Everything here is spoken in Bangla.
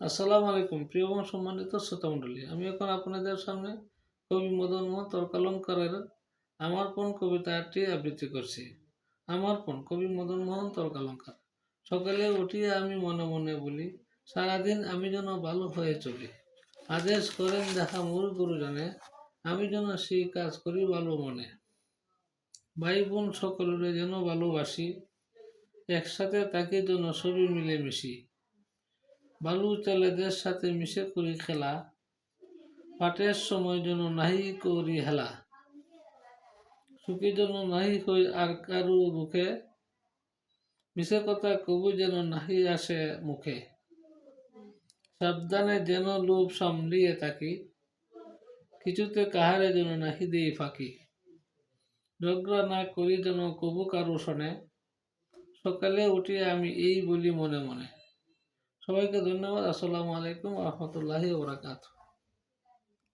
আসসালামু আলাইকুম। প্রিয় এবং সম্মানিত শ্রোতামণ্ডলী, আমি এখন আপনাদের সামনে কবি মদন মোহন তর্কালঙ্কারের আমার পণ কবিতাটি আবৃত্তি করছি। আমার পণ কবি মদন মোহন তর্কালঙ্কার। সকালে উঠিয়ে আমি মনে মনে বলি, সারাদিন আমি যেন ভালো হয়ে চলি। আদেশ করেন দেখা মূল গুরুজনে, আমি যেন সেই কাজ করি ভালো মনে। ভাই বোন সকলের যেন ভালোবাসি, একসাথে তাকে যেন সবই মিলে মিশি বালু ছেলেদের সাথে মিশে করি খেলা, পাটের সময় যেন নাহি করি হেলা। সুখী যেন নাহি হই আর কারু মুখে মিশে কথা কবু যেন নাহি আসে মুখে। সাবধানে যেন লোভ সামলিয়ে থাকি, কিছুতে কাহারে যেন নাহি দেই ফাঁকি। ঝগড়া না করি যেন কবু কারু শোনে সকালে উঠিয়ে আমি এই বলি মনে মনে। সবাইকে ধন্যবাদ। আসসালামু আলাইকুম রহমতুল্লাহি ওবরাকাতুহ